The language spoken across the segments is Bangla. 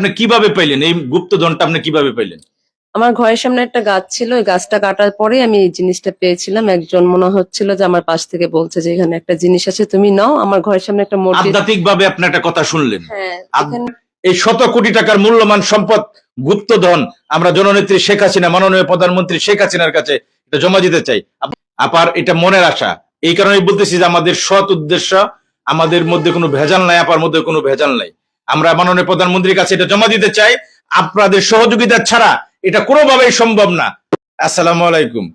আপনি কীভাবে পাইলেন? এই গুপ্তধনটা আপনি কীভাবে পাইলেন? আমার ঘরের সামনে একটা গাছ ছিল ওই গাছটা কাটার পরে আমি এই জিনিসটা পেয়েছিলাম। একজন মনে হচ্ছিল যে আমার পাশ থেকে বলছে যে এখানে একটা জিনিস আছে তুমি নাও আমার ঘরের সামনে একটা মসজিদ। আধ্যাত্মিক ভাবে আপনি একটা কথা শুনলেন। হ্যাঁ এই শত কোটি টাকার মূল্যবান সম্পদ গুপ্তধন আমরা জননেত্রী শেখ হাসিনা মাননীয় প্রধানমন্ত্রী শেখ হাসিনার কাছে এটা জমা দিতে চাই। আপ- আপার এটা মনের আশা। এই কারণে বলতেছি যে আমাদের সৎ উদ্দেশ্য আমাদের মধ্যে কোনো ভেজাল নাই আপার মধ্যে কোনো ভেজাল নাই। আমরা মাননীয় প্রধানমন্ত্রীর কাছে এটা জমা দিতে চাই। আপনাদের সহযোগিতা ছাড়া এটা কোনোভাবেই সম্ভব না। আসসালামু আলাইকুম।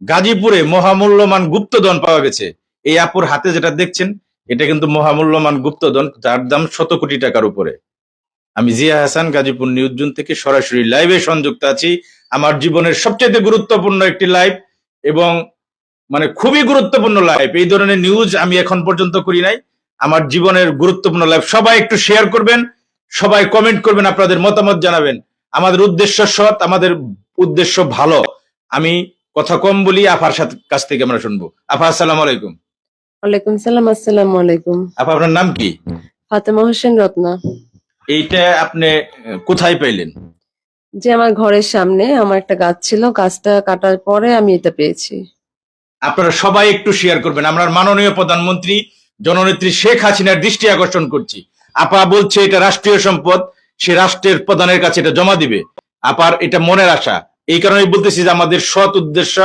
গাজীপুরে মহামূল্যমান গুপ্তধন পাওয়া গেছে। এই আপুর হাতে যেটা দেখছেন, এটা কিন্তু মহামূল্যমান গুপ্তধন, যার দাম শত কোটি টাকার উপরে। আমি জিয়া হাসান, গাজীপুর নিউজ জুন থেকে সরাসরি লাইভে সংযুক্ত আছি। আমার জীবনের সবচেয়ে গুরুত্বপূর্ণ একটি লাইভ এবং মানে খুবই গুরুত্বপূর্ণ লাইভ। এই ধরনের নিউজ আমি এখন পর্যন্ত করি নাই। আমার জীবনের গুরুত্বপূর্ণ লাইভ সবাই একটু শেয়ার করবেন সবাই কমেন্ট করবেন আপনাদের মতামত জানাবেন। আমাদের উদ্দেশ্য সৎ আমাদের উদ্দেশ্য ভালো। আমি কথা কম বলি আফার সাথে কাছ থেকে আমরা শুনব। আফা আসসালামু আলাইকুম। ওয়ালাইকুম সালাম আসসালামু আলাইকুম। আপা আপনার নাম কি? ফাতেমা হোসেন রত্না। এইটা আপনি কোথায় পাইলেন? যে আমার ঘরের সামনে আমার একটা গাছ ছিল গাছটা কাটার পরে আমি এটা পেয়েছি। আপনারা সবাই একটু শেয়ার করবেন। আমরা মাননীয় প্রধানমন্ত্রী জননেত্রী শেখ হাসিনার দৃষ্টি আকর্ষণ করছি। আপা বলছে, এটা রাষ্ট্রীয় সম্পদ, সে রাষ্ট্রের প্রধানের কাছে এটা জমা দিবে। আপার এটা মনের আশা। এই কারণেই বলতেছি যে আমাদের সৎ উদ্দেশ্য,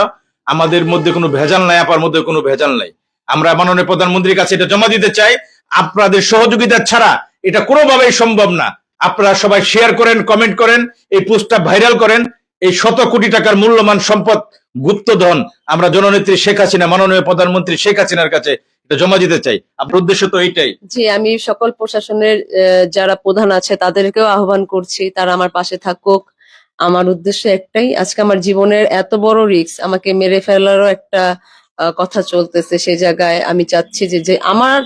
আমাদের মধ্যে কোনো ভেজাল নাই, আপার মধ্যে কোনো ভেজাল নাই। আমরা মাননীয় প্রধানমন্ত্রীর কাছে এটা জমা দিতে চাই। আপনাদের সহযোগিতা ছাড়া এটা কোনোভাবেই সম্ভব না। আপনারা সবাই শেয়ার করেন কমেন্ট করেন, এই পোস্টটা ভাইরাল করেন। এই শত কোটি টাকার মূল্যমান সম্পদ গুপ্তধন আমরা জননেত্রী শেখ হাসিনা, মাননীয় প্রধানমন্ত্রী শেখ হাসিনার কাছে জমা দিতে চাই। আপনার উদ্দেশ্য তো এইটাই। জি আমি সকল প্রশাসনের যারা প্রধান আছে তাদেরকেও আহ্বান করছি তারা আমার পাশে থাকুক। আমার উদ্দেশ্য একটাই আজকে আমার জীবনের এত বড় রিস্ক আমাকে মেরে ফেলারও একটা কথা চলতেছে সেই জায়গায়। আমি চাচ্ছি যে যে আমার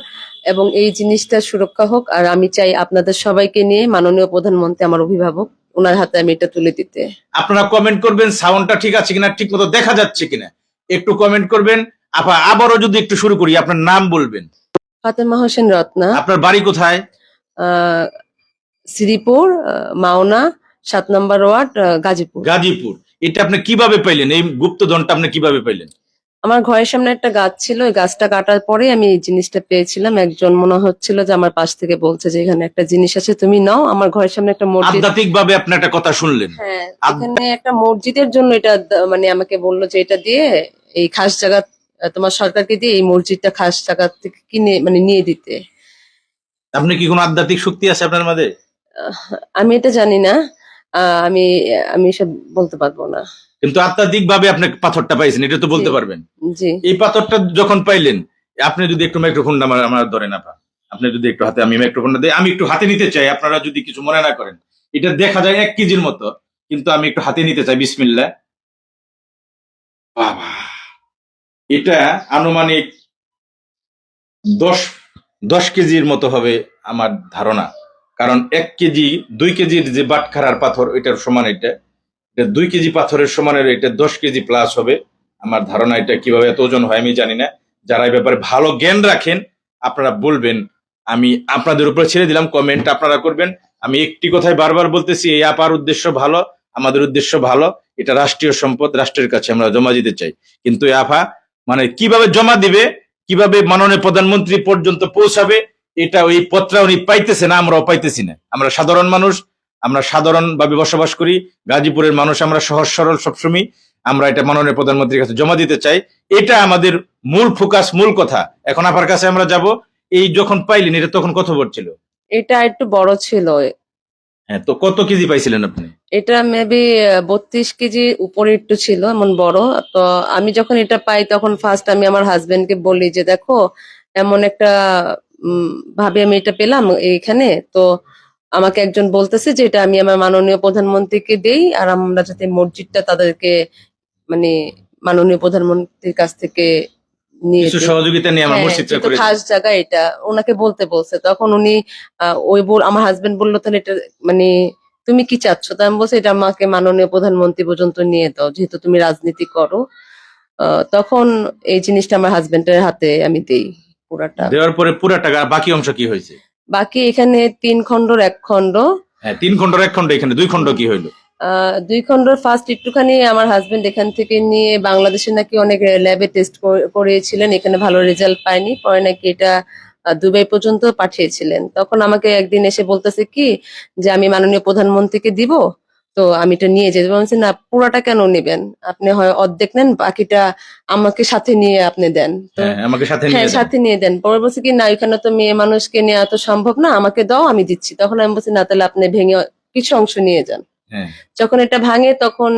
এবং এই জিনিসটা সুরক্ষা হোক আর আমি চাই আপনাদের সবাইকে নিয়ে মাননীয় প্রধানমন্ত্রী আমার অভিভাবক ওনার হাতে আমি এটা তুলে দিতে। আপনারা কমেন্ট করবেন সাউন্ডটা ঠিক আছে কিনা ঠিক মতো দেখা যাচ্ছে কিনা। একটু কমেন্ট করবেন আপা আবারও যদি একটু শুরু করি আপনার নাম বলবেন? ফাতেমা হোসেন রত্না। আপনার বাড়ি কোথায়? শ্রীপুর মাওনা সাত নম্বর ওয়ার্ড গাজীপুর। গাজীপুর। এটা আপনি কীভাবে পাইলেন? এই গুপ্তধনটা আপনি কীভাবে পাইলেন? আমার ঘরের সামনে একটা গাছ ছিল ওই গাছটা কাটার পরে আমি এই জিনিসটা পেয়েছিলাম। একজন মনে হচ্ছিল যে আমার পাশ থেকে বলছে যে এখানে একটা জিনিস আছে তুমি নাও। আমার ঘরের সামনে একটা মসজিদ। আধ্যাত্মিক ভাবে আপনি একটা কথা শুনলেন। হ্যাঁ এখানে একটা মসজিদের জন্য এটা মানে আমাকে বলল যে এটা দিয়ে এই খাস জায়গা তোমার সরকারকে দিয়ে এই মসজিদটা খাস জায়গা থেকে কিনে মানে নিয়ে দিতে। আপনি কি কোনো আধ্যাত্মিক শক্তি আছে আপনার মধ্যে আহ, আমি এটা জানি না। আমি আমি সব বলতে পারব না। কিন্তু আধ্যাত্মিক ভাবে আপনি পাথরটা পাইছেন এটা তো বলতে পারবেন। জি। এই পাথরটা যখন পাইলেন আপনি যদি একটু মাইক্রোফোনটা আমার আমার ধরে না পা আপনি যদি একটু হাতে আমি মাইক্রোফোনটা দিই আমি একটু হাতে নিতে চাই আপনারা যদি কিছু মনে না করেন। এটা দেখা যায় এক কেজির মতো কিন্তু আমি একটু হাতে নিতে চাই বিসমিল্লা বাবা। এটা আনুমানিক দশ দশ কেজির মতো হবে আমার ধারণা। কারণ এক কেজি, দুই কেজির যে বাটখারার পাথর, এটার সমান এটা। এটা দুই কেজি পাথরের সমানের এটা দশ কেজি প্লাস হবে। আমার ধারণা এটা কীভাবে এত ওজন হয় আমি জানি না। যারা এই ব্যাপারে ভালো জ্ঞান রাখেন, আপনারা বলবেন। আমি আপনাদের উপরে ছেড়ে দিলাম কমেন্ট আপনারা করবেন। আমি একটি কথাই বারবার বলতেছি, এই আপার উদ্দেশ্য ভালো, আমাদের উদ্দেশ্য ভালো। এটা রাষ্ট্রীয় সম্পদ, রাষ্ট্রের কাছে আমরা জমা দিতে চাই। কিন্তু এই আফা মানে কীভাবে জমা দিবে, কীভাবে মাননীয় প্রধানমন্ত্রী পর্যন্ত পৌঁছাবে, এটা ওই পত্রা উনি পাইতেছে না, আমরাও পাইতেছি না। আমরা সাধারণ মানুষ, আমরা সাধারণ ভাবে বসবাস করি, গাজীপুরের মানুষ, আমরা সহজ সরল সবসময়, আমরা এটা মাননীয় প্রধানমন্ত্রীর কাছে জমা দিতে চাই। এটা আমাদের মূল ফোকাস, মূল কথা। এখন আপনার কাছে আমরা যাব, এই যখন পাইলেন, এটা তখন কত বড় ছিল? এটা একটু বড় ছিল। হ্যাঁ তো কত কেজি পাইছিলেন আপনি? এটা মেবি বত্রিশ কেজি উপরে একটু ছিল, এমন বড়। তো আমি যখন এটা পাই, তখন ফার্স্ট আমি আমার হাজবেন্ডকে বলি যে, দেখো, এমন একটা ভাবে আমি এটা পেলাম এইখানে। তো আমাকে একজন বলতেছে যে, এটা আমি আমার মাননীয় প্রধানমন্ত্রীকে দেই, আর আমরা যাতে মসজিদটা তাদেরকে মানে মাননীয় প্রধানমন্ত্রীর কাছ থেকে কিছু সহযোগিতা নিয়ে আমরা হ্যাঁ, মসজিদটা করে খাস জায়গা এটা ওনাকে বলতে বলছে। তখন উনি ওই বল আমার হাজবেন্ড বলল তাহলে এটা মানে তুমি কি চাচ্ছ? তা আমি বলছি এটা আমাকে মাননীয় প্রধানমন্ত্রী পর্যন্ত নিয়ে দাও যেহেতু তুমি রাজনীতি করো। তখন এই জিনিসটা আমার হাজবেন্ডের হাতে আমি দেই পুরাটা। দেওয়ার পরে পুরা টাকা বাকি অংশ কি হয়েছে? বাকি এখানে তিন খণ্ডর এক খণ্ড। হ্যাঁ তিন খন্ডর এক খন্ড এখানে দুই খন্ড কি হইল? দুই খন্ডর ফার্স্ট একটুখানি আমার হাজবেন্ড এখান থেকে নিয়ে বাংলাদেশে নাকি অনেক ল্যাবে টেস্ট করিয়েছিলেন। এখানে ভালো রেজাল্ট পায়নি। পরে নাকি এটা দুবাই পর্যন্ত পাঠিয়েছিলেন। তখন আমাকে একদিন এসে বলতেছে কি যে আমি মাননীয় প্রধানমন্ত্রীকে দিব তো আমি এটা নিয়ে যেতে বলছি না পুরাটা কেন নেবেন? আপনি হয় অর্ধেক নেন বাকিটা আমাকে সাথে নিয়ে আপনি দেন। হ্যাঁ আমাকে সাথে নিয়ে হ্যাঁ সাথে নিয়ে দেন। পরে বলছে কি না এখানে তো মেয়ে মানুষকে নেওয়া তো সম্ভব না আমাকে দাও আমি দিচ্ছি। তখন আমি বলছি না তাহলে আপনি ভেঙে কিছু অংশ নিয়ে যান। যখন এটা ভাঙে তখন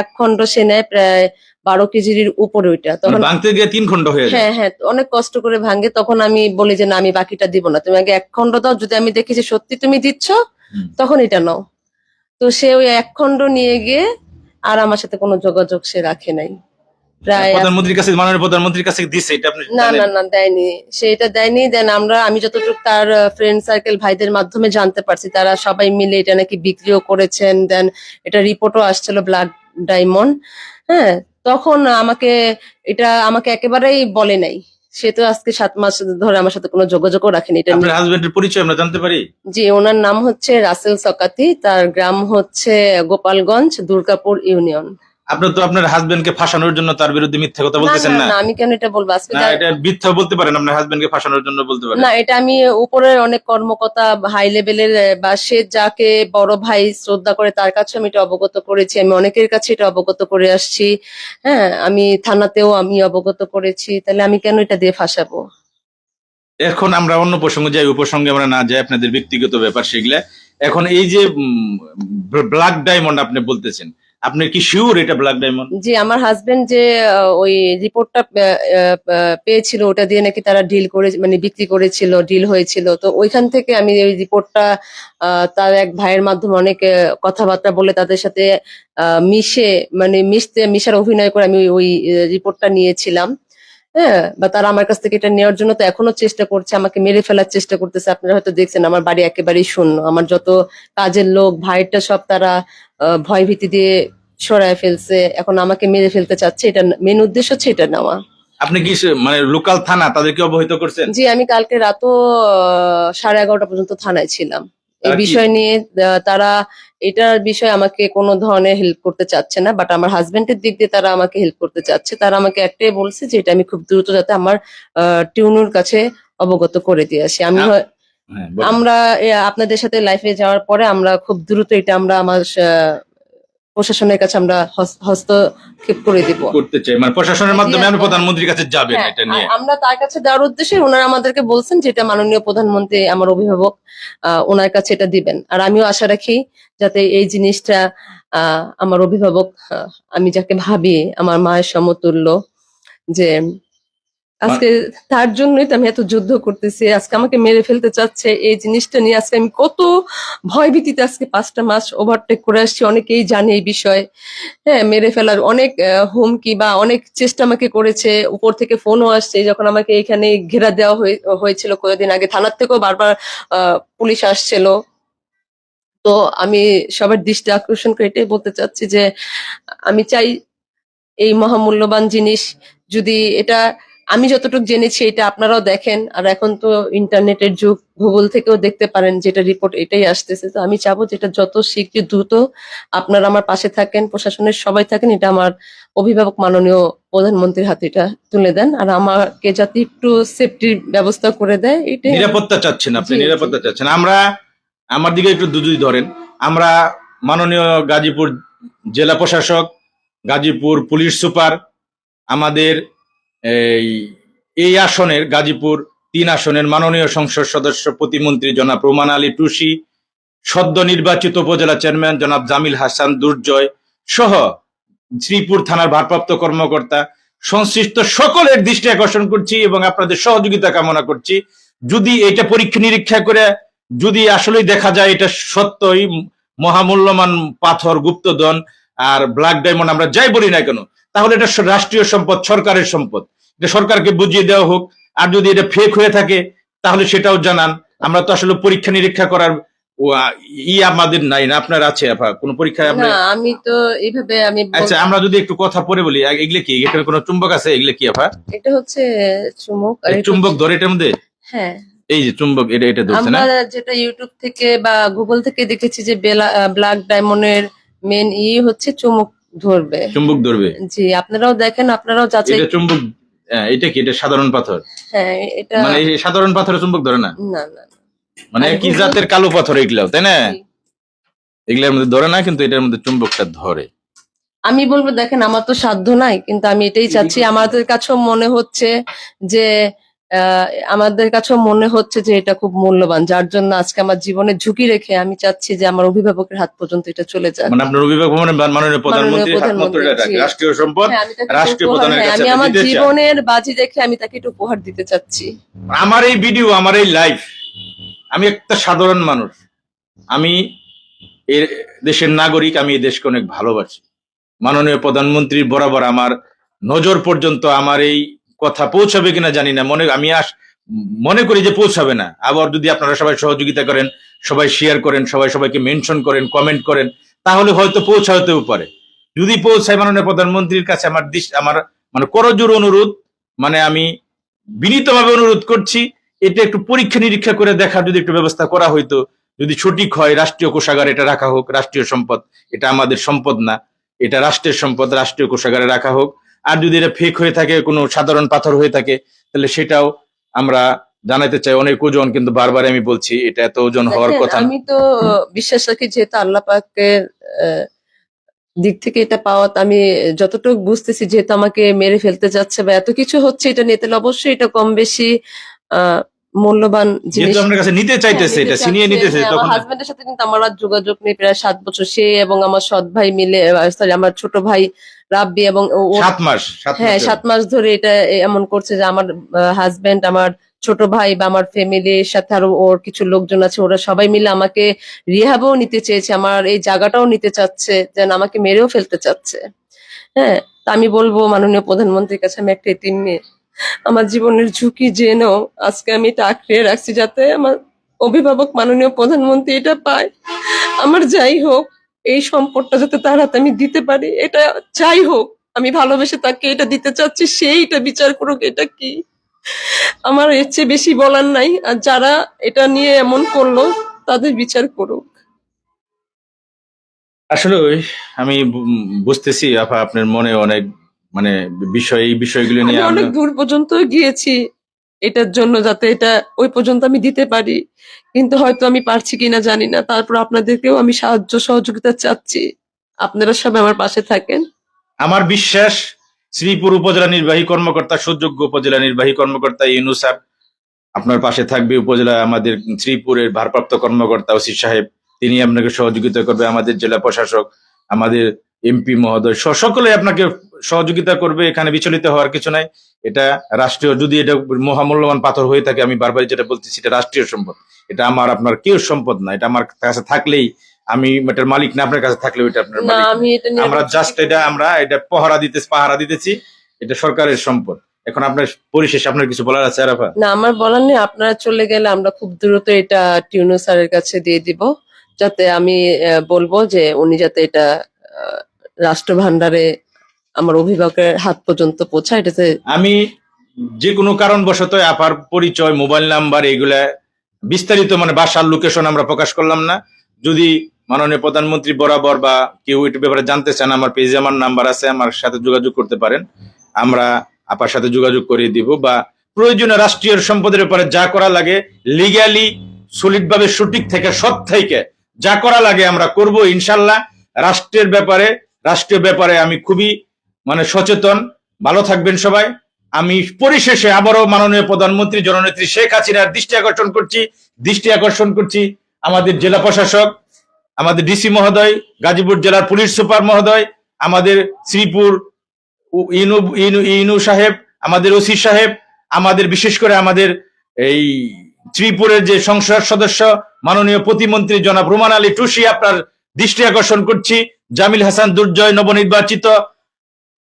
এক খন্ড সে নেয় প্রায় বারো কেজির উপরে ওইটা। তখন মানে ভাঙতে গিয়ে তিন খন্ড হয়ে হ্যাঁ হ্যাঁ অনেক কষ্ট করে ভাঙে। তখন আমি বলি যে না আমি বাকিটা দিব না। তুমি আগে এক খন্ড দাও। যদি আমি দেখি যে সত্যি তুমি দিচ্ছ তখন এটা নাও। তো সে ওই এক খন্ড নিয়ে গিয়ে আর আমার সাথে কোনো যোগাযোগ সে রাখে নাই। প্রধানমন্ত্রীর কাছে মাননীয় প্রধানমন্ত্রীর কাছে দিছে এটা আপনি না না না দেয়নি। দেন আমরা আমি যতটুকু তার ফ্রেন্ড সার্কেল ভাইদের মাধ্যমে জানতে পারছি তারা সবাই মিলে এটা নাকি বিক্রিও করেছেন দেন এটা রিপোর্টও আসছিল ডায়মন্ড হ্যাঁ তখন আমাকে এটা আমাকে একেবারেই বলে নাই। সে তো আজকে সাত মাস ধরে আমার সাথে কোনো যোগাযোগও রাখেনি এটা আপনার হাজবেন্ডের পরিচয় আমরা জানতে পারি? জি ওনার নাম হচ্ছে রাসেল সকাতি তার গ্রাম হচ্ছে গোপালগঞ্জ দুর্গাপুর ইউনিয়ন। আপনি তো আপনার হাজবেন্ডকে ফাঁসানোর জন্য তার বিরুদ্ধে মিথ্যা কথা বলতেছেন না। আমি কেন এটা বলব? আজকে না এটা মিথ্যা বলতে পারেন আপনার হাজবেন্ডকে ফাঁসানোর জন্য বলতে পারেন। না এটা আমি উপরের অনেক কর্মকর্তা হাই লেভেলের বা সে যাকে বড় ভাই শ্রদ্ধা করে তার কাছে আমি এটা অবগত করেছি। আমি অনেকের কাছে এটা অবগত করে আসছি। হ্যাঁ আমি থানাতেও আমি অবগত করেছি। তাহলে আমি কেন এটা দিয়ে ফাঁসাবো? এখন আমরা অন্য প্রসঙ্গে যাই ওই প্রসঙ্গে আমরা না যাই আপনাদের ব্যক্তিগত ব্যাপার সেগুলা। এখন এই যে ব্ল্যাক ডায়মন্ড আপনি বলতেছেন আপনি কি শিওর এটা ব্ল্যাক ডায়মন্ড জি, আমার হাজবেন্ড যে ওই রিপোর্টটা পেয়েছিল, ওটা দিয়ে নাকি তারা ডিল করে মানে বিক্রি করেছিল ডিল হয়েছিল। তো ওইখান থেকে আমি ওই রিপোর্টটা তার এক ভাইয়ের মাধ্যমে অনেক কথাবার্তা বলে তাদের সাথে মিশে মানে মিশতে, মিশার অভিনয় করে আমি ওই রিপোর্টটা নিয়েছিলাম। হ্যাঁ বা তারা আমার কাছ থেকে এটা নেওয়ার জন্য তো এখনও চেষ্টা করছে আমাকে মেরে ফেলার চেষ্টা করতেছে। আপনারা হয়তো দেখছেন আমার বাড়ি একেবারেই শূন্য। আমার যত কাজের লোক ভাইটা সব তারা ভয় ভীতি দিয়ে সরায় ফেলছে। এখন আমাকে মেরে ফেলতে চাচ্ছে এটা মেন উদ্দেশ্য হচ্ছে এটা নেওয়া। আপনি কি মানে লোকাল থানা তাদেরকে অবহিত করছেন? জি আমি কালকে রাতও সাড়ে এগারোটা পর্যন্ত থানায় ছিলাম। এই বিষয় নিয়ে তারা এটার বিষয়ে আমাকে কোনো ধরনের হেল্প করতে চাচ্ছে না বাট আমার হাজবেন্ডের দিক দিয়ে তারা আমাকে হেল্প করতে চাচ্ছে। তারা আমাকে একটাই বলছে যে এটা আমি খুব দ্রুত যাতে আমার টিউনুর কাছে অবগত করে দিয়ে আসি। আমি হয়- আমরা আপনাদের সাথে লাইফে যাওয়ার পরে আমরা খুব দ্রুত এটা আমরা আমার প্রশাসনের কাছে আমরা হস- হস্তক্ষেপ করে দিব। করতে চাই। মানে প্রশাসনের মাধ্যমে আপনি জি, প্রধানমন্ত্রীর কাছে যাবেন হ্যাঁ, এটা নিয়ে। আমরা তার কাছে দেওয়ার উদ্দেশ্যে ওনারা আমাদেরকে বলছেন যে এটা মাননীয় প্রধানমন্ত্রী আমার অভিভাবক আহ, ওনার কাছে এটা দিবেন। আর আমিও আশা রাখি যাতে এই জিনিসটা আহ, আমার অভিভাবক আমি যাকে ভাবি আমার মায়ের সমতুল্য যে আজকে তার জন্যই তো আমি এত যুদ্ধ করতেছি আজকে আমাকে মেরে ফেলতে চাচ্ছে এই জিনিসটা নিয়ে আজকে আমি কত ভয়ভীতিতে আজকে পাঁচটা মাস ওভারটেক করে আসছি অনেকেই জানে এই বিষয়। হ্যাঁ মেরে ফেলার অনেক হুমকি বা অনেক চেষ্টা আমাকে করেছে উপর থেকে ফোনও আসছে যখন আমাকে এখানে ঘেরা দেওয়া হয়ে- হয়েছিল কয়েকদিন আগে থানার থেকেও বারবার আহ, পুলিশ আসছিল। তো আমি সবার দৃষ্টি আকর্ষণ করে এটাই বলতে চাচ্ছি যে আমি চাই এই মহামূল্যবান জিনিস যদি এটা আমি যতটুকু জেনেছি এটা আপনারাও দেখেন আর এখন তো ইন্টারনেটের যুগ গুগল থেকেও দেখতে পারেন যেটা রিপোর্ট এটাই আসতেছে। তো আমি চাবো যেটা যত শীঘ্র দ্রুত আপনারা আমার পাশে থাকেন প্রশাসনের সবাই থাকেন এটা আমার অভিভাবক মাননীয় প্রধানমন্ত্রীর হাতে এটা তুলে দেন আর আমাকে যাতে একটু সেফটির ব্যবস্থা করে দেয় এটা নিরাপত্তা চাচ্ছেন আপনি। নিরাপত্তা চাচ্ছেন। আমরা আমার দিকে একটু দুদুই ধরেন। আমরা মাননীয় গাজীপুর জেলা প্রশাসক গাজীপুর পুলিশ সুপার আমাদের এই এই আসনের গাজীপুর তিন আসনের মাননীয় সংসদ সদস্য প্রতিমন্ত্রী জনাব রোমান আলী টুসি, সদ্য নির্বাচিত উপজেলা চেয়ারম্যান জনাব জামিল হাসান দুর্জয় সহ শ্রীপুর থানার ভারপ্রাপ্ত কর্মকর্তা, সংশ্লিষ্ট সকলের দৃষ্টি আকর্ষণ করছি এবং আপনাদের সহযোগিতা কামনা করছি। যদি এটা পরীক্ষা নিরীক্ষা করে, যদি আসলেই দেখা যায় এটা সত্যই মহামূল্যমান পাথর, গুপ্তধন আর ব্ল্যাক ডায়মন্ড আমরা যাই বলি না কেন, তাহলে এটা রাষ্ট্রীয় সম্পদ, সরকারের সম্পদ। এটা সরকারকে বুঝিয়ে দেওয়া হোক আর যদি এটা ফেক হয়ে থাকে তাহলে সেটাও জানান। আমরা তো আসলে পরীক্ষা নিরীক্ষা করার ই আমাদের নাই না আপনার আছে আপা কোনো পরীক্ষায় আমি তো এইভাবে আমি আচ্ছা আমরা যদি একটু কথা পরে বলি এগুলো কি? এখানে কোনো চুম্বক আছে? এগুলো কি আপা এটা হচ্ছে এটা চুম্বক ধরে এটার মধ্যে? হ্যাঁ। এই যে চুম্বক এটা এটা ধরছে না? আমরা যেটা ইউটিউব থেকে বা গুগল থেকে দেখেছি যে ব্ল্যাক ডায়মন্ডের মেন ই হচ্ছে চুমুক ধরবে। চুম্বক ধরবে? জি আপনারাও দেখেন আপনারাও যাচাই এটা চুম্বক এটা কি? এটা সাধারণ পাথর? হ্যাঁ এটা মানে এই সাধারণ পাথরের চুম্বক ধরে না? না। মানে কি জাতের কালো পাথর এগুলাও তাই না? এগুলোর মধ্যে ধরে না কিন্তু এটার মধ্যে চুম্বকটা ধরে। আমি বলব দেখেন আমার তো সাধ্য নাই কিন্তু আমি এটাই চাচ্ছি। আমাদের কাছেও মনে হচ্ছে যে আমাদের কাছেও মনে হচ্ছে যে এটা খুব মূল্যবান যার জন্য আজকে আমার জীবনে ঝুঁকি রেখে আমি চাচ্ছি যে আমার অভিভাবকের হাত পর্যন্ত এটা চলে যাক। মানে আপনার অভিভাবক ভবনের মাননীয় প্রধানমন্ত্রী। রাষ্ট্রীয় সম্পদ হ্যাঁ, রাষ্ট্রীয় প্রধানের কাছে আমি আমার জীবনের বাজি রেখে আমি তাকে একটু উপহার দিতে চাচ্ছি। আমার এই ভিডিও আমার এই লাইফ আমি একটা সাধারণ মানুষ। আমি এর দেশের নাগরিক আমি এই দেশকে অনেক ভালোবাসি। মাননীয় প্রধানমন্ত্রীর বরাবর আমার নজর পর্যন্ত আমার এই কথা পৌঁছাবে কিনা জানি না। মনে আমি আস মনে করি যে পৌঁছাবে না। আবার যদি আপনারা সবাই সহযোগিতা করেন, সবাই শেয়ার করেন, সবাই সবাইকে মেনশন করেন কমেন্ট করেন, তাহলে হয়তো পৌঁছাতেও পারে। যদি পৌঁছায় মাননীয় প্রধানমন্ত্রীর কাছে আমার আমার মানে করজোর অনুরোধ মানে আমি বিনীতভাবে অনুরোধ করছি, এটা একটু পরীক্ষা নিরীক্ষা করে দেখার যদি একটু ব্যবস্থা করা হইতো, যদি সঠিক হয়, রাষ্ট্রীয় কোষাগারে এটা রাখা হোক, রাষ্ট্রীয় সম্পদ, এটা আমাদের সম্পদ না, এটা রাষ্ট্রের সম্পদ, রাষ্ট্রীয় কোষাগারে রাখা হোক। আর যদি এটা ফেক হয়ে থাকে কোনো সাধারণ পাথর হয়ে থাকে তাহলে সেটাও আমরা জানাইতে চাই। অনেক ওজন কিন্তু বারবার আমি বলছি এটা এত ওজন হওয়ার কথা আমি তো বিশ্বাস রাখি যেহেতু আল্লাহ পাকের দিক থেকে এটা পাওয়া আমি যতটুকু বুঝতেছি যেহেতু আমাকে মেরে ফেলতে যাচ্ছে বা এত কিছু হচ্ছে এটা নিয়ে তাহলে অবশ্যই এটা কম বেশি আহ, মূল্যবান জিনিস। আপনার কাছে নিতে চাইতেছে হ্যাঁ, এটা নিতে ছিনিয়ে নিতেছে হ্যাঁ, তখন হাজবেন্ডের সাথে কিন্তু আমার আর যোগাযোগ নেই প্রায় সাত বছর। সে এবং আমার সৎ ভাই মিলে সরি আমার ছোট ভাই রাব্বি এবং সাত মাস হ্যাঁ সাত মাস ধরে এটা এমন করছে যে আমার হাজবেন্ড আমার ছোট ভাই বা আমার ফ্যামিলির সাথে আরও ওর কিছু লোকজন আছে ওরা সবাই মিলে আমাকে রিহাবও নিতে চেয়েছে আমার এই জায়গাটাও নিতে চাচ্ছে যেন আমাকে মেরেও ফেলতে চাচ্ছে। হ্যাঁ তা আমি বলব মাননীয় প্রধানমন্ত্রীর কাছে আমি একটা এতিম মেয়ে আমার জীবনের ঝুঁকি জেনেও আজকে আমি এটা আঁকড়িয়ে রাখছি যাতে আমার অভিভাবক মাননীয় প্রধানমন্ত্রী এটা পায়। আমার যাই হোক, এই সম্পদটা যাতে তার হাতে আমি দিতে পারি, এটা যাই হোক, আমি ভালোবেসে তাকে এটা দিতে চাচ্ছি, সেইটা বিচার করুক, এটা কি? আমার এর চেয়ে বেশি বলার নাই, আর যারা এটা নিয়ে এমন করল, তাদের বিচার করুক। আসলে আমি বুঝতেছি আপা, আপনার মনে অনেক মানে বিষয় এই বিষয়গুলো নিয়ে অনেক দূর পর্যন্ত গিয়েছি এটার জন্য যাতে এটা ওই পর্যন্ত আমি দিতে পারি। কিন্তু হয়তো আমি পারছি কিনা জানি না। তারপর আপনাদেরকেও আমি সাহায্য সহযোগিতা চাচ্ছি। আপনারা সবাই আমার পাশে থাকেন। আমার বিশ্বাস শ্রীপুর উপজেলা নির্বাহী কর্মকর্তা সুযোগ্য উপজেলা নির্বাহী কর্মকর্তা ইউনুসার আপনার পাশে থাকবে। উপজেলা আমাদের শ্রীপুরের ভারপ্রাপ্ত কর্মকর্তা ওসি সাহেব তিনি আপনাকে সহযোগিতা করবে। আমাদের জেলা প্রশাসক আমাদের এমপি মহোদয় সকলে আপনাকে সহযোগিতা করবে এখানে বিচলিত হওয়ার কিছু নাই। এটা রাষ্ট্রীয় যদি এটা মহামূল্যবান পাথর হয়ে থাকে আমি বারবার যেটা বলতেছি এটা রাষ্ট্রীয় সম্পদ। এটা আমার আপনার কেউ সম্পদ না এটা আমার কাছে থাকলেই আমি এটার মালিক না আপনার কাছে থাকলেও এটা আপনার আমরা জাস্ট এটা আমরা এটা পহরা দিতে পাহারা দিতেছি এটা সরকারের সম্পদ। এখন আপনার পরিশেষে আপনার কিছু বলার আছে আরাফা না আমার বলার নেই আপনারা চলে গেলে আমরা খুব দ্রুত এটা টিউনো স্যারের কাছে দিয়ে দিব যাতে আমি বলব যে উনি যাতে এটা আহ, রাষ্ট্র ভান্ডারে আমার অভিভাবকের হাত পর্যন্ত পৌঁছায়, এটাতে আমি যে কোনো কারণবশত আপার পরিচয়, মোবাইল নাম্বার এগুলা বিস্তারিত মানে বাসার লোকেশন আমরা প্রকাশ করলাম না। যদি মাননীয় প্রধানমন্ত্রী বরাবর বা কেউ এটা ব্যাপারে জানতে চান, আমার পেজে আমার নাম্বার আছে, আমার সাথে যোগাযোগ করতে পারেন। আমরা আপার সাথে যোগাযোগ করিয়ে দিব বা প্রয়োজনে রাষ্ট্রীয় সম্পদের ব্যাপারে যা করা লাগে লিগ্যালি সলিড ভাবে সঠিক থেকে সৎ থেকে যা করা লাগে আমরা করব, ইনশাল্লাহ। রাষ্ট্রের ব্যাপারে রাষ্ট্রীয় ব্যাপারে আমি খুবই মানে সচেতন। ভালো থাকবেন সবাই। আমি পরিশেষে আবারও মাননীয় প্রধানমন্ত্রী জননেত্রী শেখ হাসিনার দৃষ্টি আকর্ষণ করছি, দৃষ্টি আকর্ষণ করছি আমাদের জেলা প্রশাসক, আমাদের ডিসি মহোদয়, গাজীপুর জেলার পুলিশ সুপার মহোদয়, আমাদের শ্রীপুর ইনু ইনু ইনু সাহেব, আমাদের ওসি সাহেব, আমাদের বিশেষ করে আমাদের এই শ্রীপুরের যে সংসদ সদস্য, মাননীয় প্রতিমন্ত্রী জনাব রুমান আলী টুসি আপনার দৃষ্টি আকর্ষণ করছি। জামিল হাসান দুর্জয় নবনির্বাচিত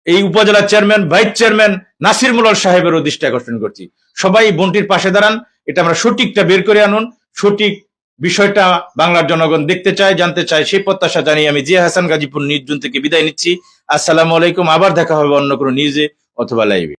এই উপজেলা chairman, vice chairman Nasir Mulal সাহেবেরও দৃষ্টি আকর্ষণ করছি। সবাই বোনটির পাশে দাঁড়ান, এটা আমরা সঠিকটা বের করে আনুন, সঠিক বিষয়টা বাংলার জনগণ দেখতে চায়, জানতে চায়, সেই প্রত্যাশা জানিয়ে আমি জিয়া হাসান গাজীপুর নির্জন থেকে বিদায় নিচ্ছি। আসসালামু আলাইকুম, আবার দেখা হবে অন্য কোনো নিউজে অথবা লাইভে